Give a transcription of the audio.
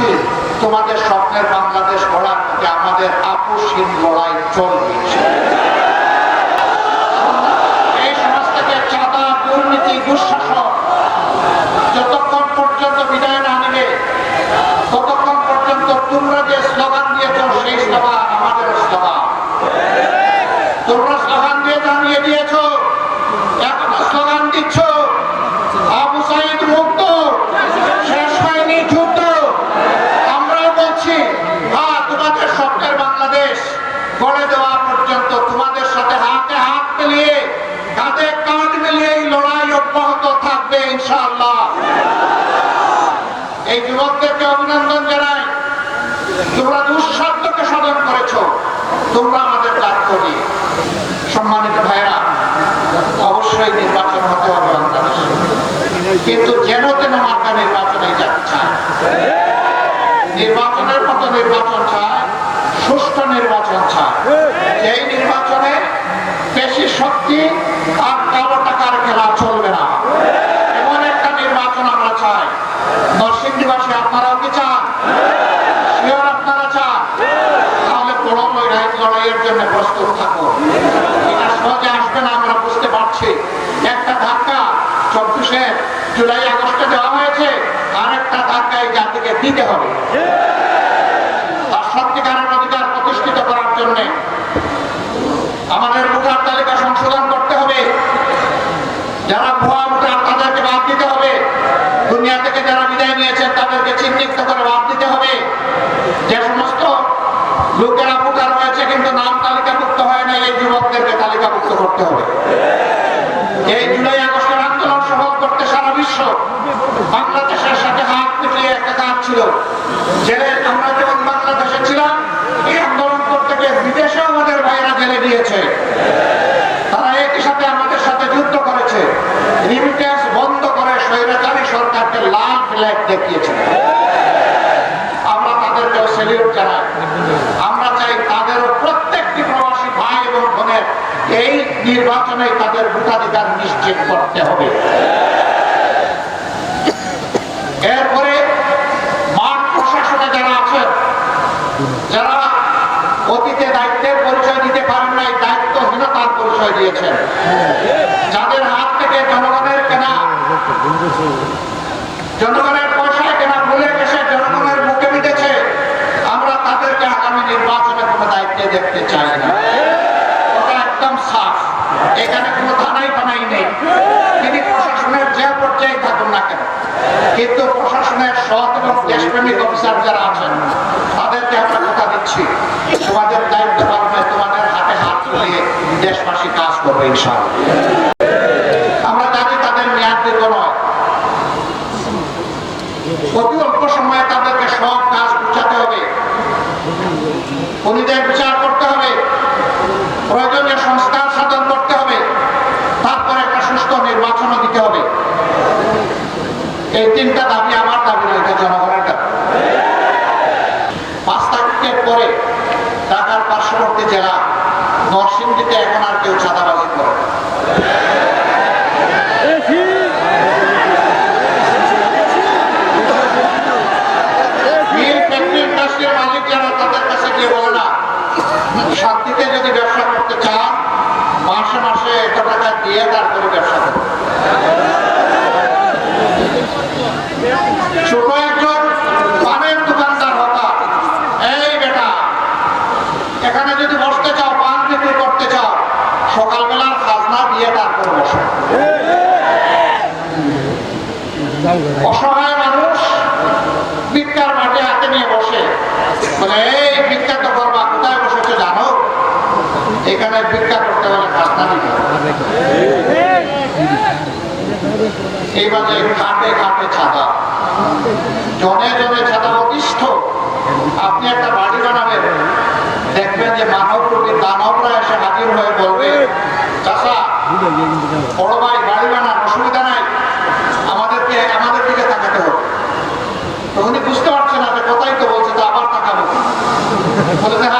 আসে তোমাদের স্বপ্নের বাংলাদেশ গড়ার মধ্যে আমাদের আপসহীন লড়াই চলবে? তোমরা আমাদের কাজ করি সম্মানিত ভাইরা অবশ্যই নির্বাচন হতে হবে কিন্তু যেন তেন মার্কা নির্বাচনে যাচ্ছে। নির্বাচনের মতো নির্বাচন চায় সুষ্ঠু নির্বাচন চায় এই নির্বাচনে বেশি শক্তি আর কালো টাকার খেলা চলবে না এমন একটা নির্বাচন আমরা চাই নরসিংদীবাসী আপনারাও কি চান শিওর আপনারা চান তাহলে বড় লড়াই লড়াইয়ের জন্য প্রস্তুত থাকুন এটা সহজে আসবে না, আমরা বুঝতে পারছি। একটা ধাক্কা, চব্বিশে জুলাই, আগস্টে দেওয়া হয়েছে। আর একটা ধাক্কা এই জাতিকে দিতে হবে। আমাদের ভোটার তালিকা সংশোধন করতে হবে। যারা ভুয়া ভোটার, তাদেরকে বাদ দিতে হবে। দুনিয়া থেকে যারা বিদায় নিয়েছেন, তাদেরকে চিহ্নিত করে বাদ দিতে হবে যে সমস্ত লোকেরা ভোটার হয়েছে কিন্তু নাম তালিকাভুক্ত হয় না এই যুবকদেরকে তালিকাভুক্ত করতে হবে। এই জুলাই আগস্টের আন্দোলন সফল করতে সারা বিশ্ব বাংলাদেশের সাথে হাত মিলিয়ে একটা কাজ ছিল। জেলে আমরা যখন বাংলাদেশে ছিলাম, এই আন্দোলন করতে গিয়ে বিদেশে আমাদের ভাইয়েরা জেলে দিয়েছে। তারা একই সাথে আমাদের সাথে যুদ্ধ করেছে। রিমিটেন্স বন্ধ করে স্বৈরাচারী সরকারকে লাল ফ্ল্যাগ দেখিয়েছে। আমরা তাদেরকেও সেলিউট জানাই আমরা চাই তাদেরও প্রত্যেকটি প্রবাসী ভাই এবং বোনের এই নির্বাচনে তাদের ভোটাধিকার নিশ্চিত করতে হবে। এরপরে মাঠ প্রশাসনে যারা আছেন, যারা অতীতে দায়িত্বের পরিচয় দিতে পারেন নাই, দায়িত্বহীনতার পরিচয় দিয়েছেন। যাদের হাত থেকে জনগণের কেনা জনগণের পয়সায় কেনা ভুলে গেছে জনগণের মুখে মিটেছে, আমরা তাদেরকে আগামী নির্বাচনে কোনো দায়িত্বে দেখতে চাই না। এখানে কোনো থানাই ফানাই নেই। তিনি প্রশাসনের যে পর্যায়ে থাকুন না কেন, কিন্তু প্রশাসনের সৎ এবং দেশপ্রেমিক অফিসার যারা আছেন, তাদেরকে আমরা কথা দিচ্ছি। তোমাদের দায়িত্ব পালনে তোমাদের হাতে হাত মিলিয়ে দেশবাসী কাজ করবে ইনশাআল্লাহ। আমরা জানি তাদের মেয়াদ দীর্ঘ নয়। অতি অল্প সময়ে তাদেরকে সব কাজ বুঝাতে হবে। খুনিদের বিচার করতে হবে প্রয়োজনীয় সংস্কার সাধন করতে হবে তারপরে একটা সুস্থ নির্বাচনও দিতে হবে এই তিনটা দাবি আমার দাবি নয় এটা জনগণের দাবি। পাঁচ তারিখের পরে ঢাকার পার্শ্ববর্তী জেলা নরসিংদীতে এখন আর কেউ চাঁদাবাজি করে শান্তিতে যদি ব্যবসা করতে চান, মাসে মাসে এত টাকা দিয়ে তারপরে ব্যবসা ভিক্ষার হাতে নিয়ে বসে। বলে, এই ভিক্ষা তো করবা, কোথায় বসেছো জানো? এখানে ভিক্ষা করতে হলে খাটে ছাদা। জনে জনে ছাদা অতিষ্ঠ। আপনি একটা বাড়ি বানাবেন। দেখবেন যে মানব রূপী দানবরা এসে হাজির হয়ে বলবে চাষা বড় ভাই ขอบคุณนะครับ